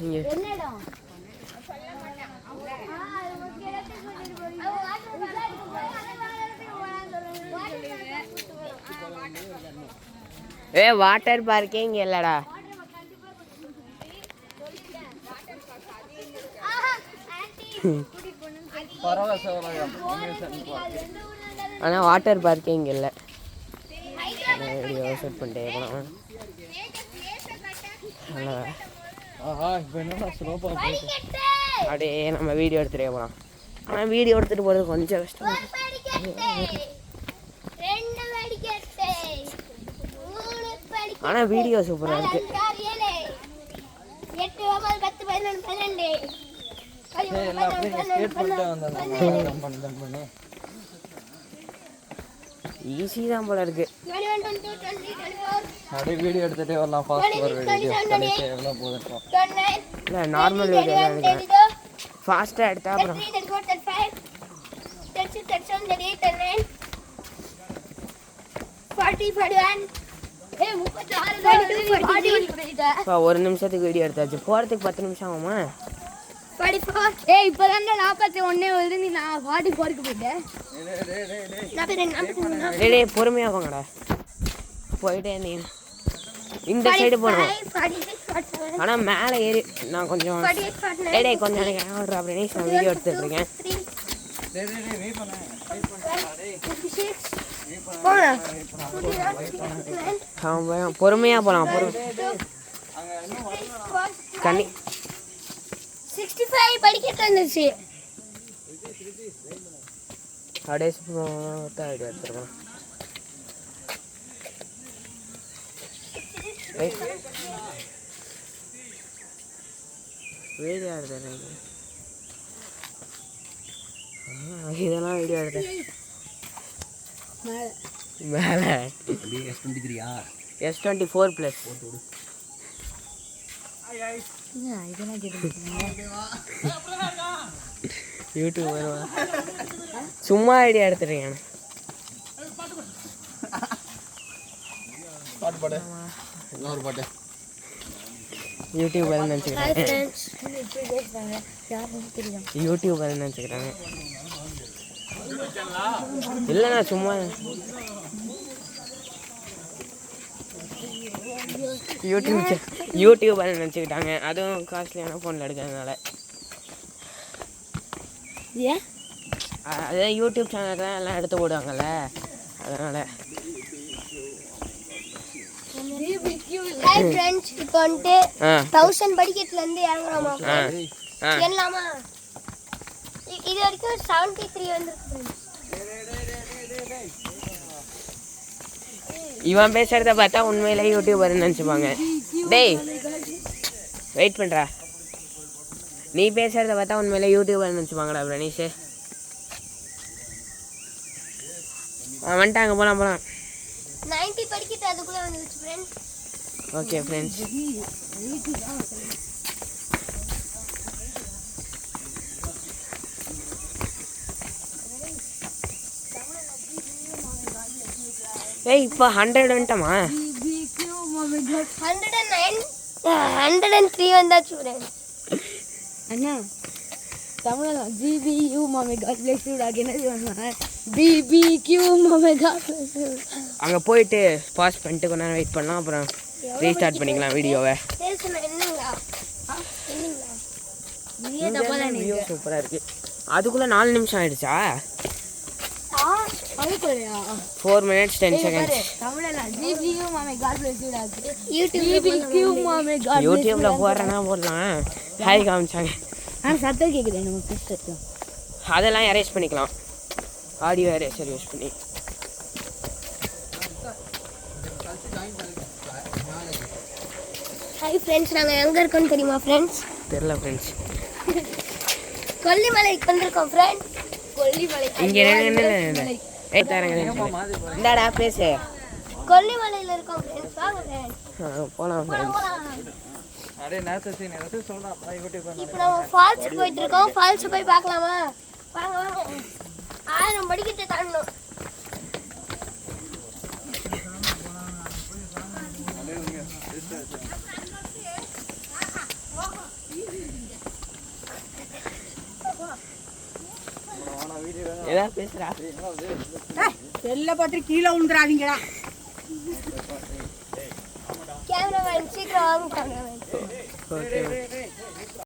இங்கே ஏ வாட்டர் பார்க்கே இங்கே இல்லைடா. ஆனால் வாட்டர் பார்க்கே இங்கே இல்லை. வீடியோ ஷூட் பண்ணிட்டே போனோம் அதனால் ஆஹா இப்போ அப்படியே நம்ம வீடியோ எடுத்துகிட்டே போகலாம் ஆனால் வீடியோ எடுத்துகிட்டு போகிறது கொஞ்சம் கஷ்டம். ஆனால் வீடியோ சூப்பராக இருக்குது எட்டு ஒன்பது பத்து பதினொன்று பன்னெண்டு ஏய் எல்லாம் அப்படியே ஸ்கேட் பண்ணிட்டே வந்தாங்க ஜம்ப் பண்ணி ஜம்ப் பண்ணி ஈஸி தான் போல இருக்குது அப்படியே வீடியோ எடுத்துகிட்டே வரலாம். ஃபாஸ்ட் ஒரு வீடியோ. கடைசி எவ்வளோ போதும் இல்லை நார்மல் வீடியோ தான் நினைக்கிறேன் ஃபாஸ்ட்டாக எடுத்தா அப்புறம். ஒரு நிமிஷத்துக்கு வீடியோ எடுத்தாச்சு. போகிறதுக்கு பத்து நிமிஷம் ஆகுமா? ஏய் இப்பதான் நாற்பத்தி ஒன்னே வருது. நீ நான் ஃபார்ட்டி ஃபோருக்கு போயிட்டேன் டேய் டேய் பொறுமையாக போங்கடா. போயிட்டே நீ. இந்த சைடு போகணும் ஆனால் மேலே ஏறி நான் கொஞ்சம் டேய் டேய் கொஞ்சம் எனக்கு ஆர்டர் அப்படின்னு நான் வீடியோ எடுத்துட்டு இருக்கேன். பொறுமையாக போகலாம் பொறு கண்ணி சிக்ஸ்டி ஃபைவ் படிக்கட்டு வந்துச்சு. அப்படியே ஸ்மூத்தாக வீடியோ எடுத்துருக்கோம் வீடியோ எடுத்தேன் இதெல்லாம் வீடியோ எடுத்தேன் மேலே. S twenty த்ரீயா S twenty four plus YouTube சும்மா ஐடியா எடுத்துருக்கேன் பாட்டு பாட்டு இன்னொரு பாட்டு யூடியூப் வரும்னு நினச்சிக்கிறாங்க யூடியூப் வரும்னு நினச்சிக்கிறாங்க இல்லைண்ணா சும்மா யூடியூப் யூடியூப் நினச்சிக்கிட்டாங்க. அதுவும் காஸ்ட்லியான ஃபோனில் எடுக்கிறதுனால. ஏன்? அதான் யூடியூப் சேனலுக்கு தான் எல்லாம் எடுத்து போடுவாங்கல்ல. அதனால். இப்போ வந்துட்டு தௌசண்ட் இறங்குறோமா? இது வரைக்கும் செவன்டி த்ரீ வந்துருக்கு இவன் பேசுறத பார்த்தா உண்மையிலே யூடியூபர்னு நினச்சிப்பாங்க. டேய் வெயிட் பண்ணுறா நீ பேசுறத பார்த்தா உண்மையிலே யூடியூபர் நினச்சிப்பாங்கடா பிரணீஷ் வந்துட்டாங்க போகலாம் போகலாம் 90 படிக்கட்டு அதுக்குள்ள வந்துருச்சு ஃப்ரெண்ட்ஸ் ஓகே ஃப்ரெண்ட்ஸ் ஏய் இப்போ hundred வந்துட்டோமா? Hundred and nine hundred and three வந்தாச்சு அண்ணா தமிழ் ஜிபி யூ மாமே காட் பிளேஸ் யூ டாக் என்ன சொல்லுவாங்க? பிபி கியூ மாமே காட் பிளேஸ் யூ அங்கே போயிட்டு பாஸ் பண்ணிட்டு கொஞ்ச நேரம் வெயிட் பண்ணலாம். அப்புறம் ரீஸ்டார்ட் பண்ணிக்கலாம் வீடியோவை. சூப்பராக இருக்குது அதுக்குள்ளே நாலு நிமிஷம் ஆயிடுச்சா? ஃபோர் மினிட்ஸ் டென் செகண்ட்ஸ் யூடியூப்ல போடுறேன்னா போடலாம். ஹாய் காமிச்சாங்க. சத்தம் கேக்குது நம்ம பேசுறது அதெல்லாம் எரேஸ் பண்ணிக்கலாம். ஆடியோ எரேசர் யூஸ் பண்ணி. ஹாய் ஃப்ரெண்ட்ஸ் நாங்கள் எங்கே இருக்கோம்னு தெரியுமா ஃப்ரெண்ட்ஸ் தெரில ஃப்ரெண்ட்ஸ் கொல்லிமலைக்கு வந்திருக்கோம் ஃப்ரெண்ட்ஸ் கொல்லிமலை இங்கே இந்தாடா பேசு. கொல்லிமலையில் இருக்கோம் யூடியூப் இப்போ நம்ம ஃபால்ஸுக்கு போயிட்டு இருக்கோம். ஃபால்ஸ் போய் பார்க்கலாமா? வாங்க வாங்க. ஆயிரம் படிக்கிட்டு தாண்டணும் ஏதாவது பேசுறா செல்ல பார்த்து கீழே விழுந்துடாதீங்கடா. கேமராமேன் சீக்கிரம் வாங்க கேமராமேன் ஓகே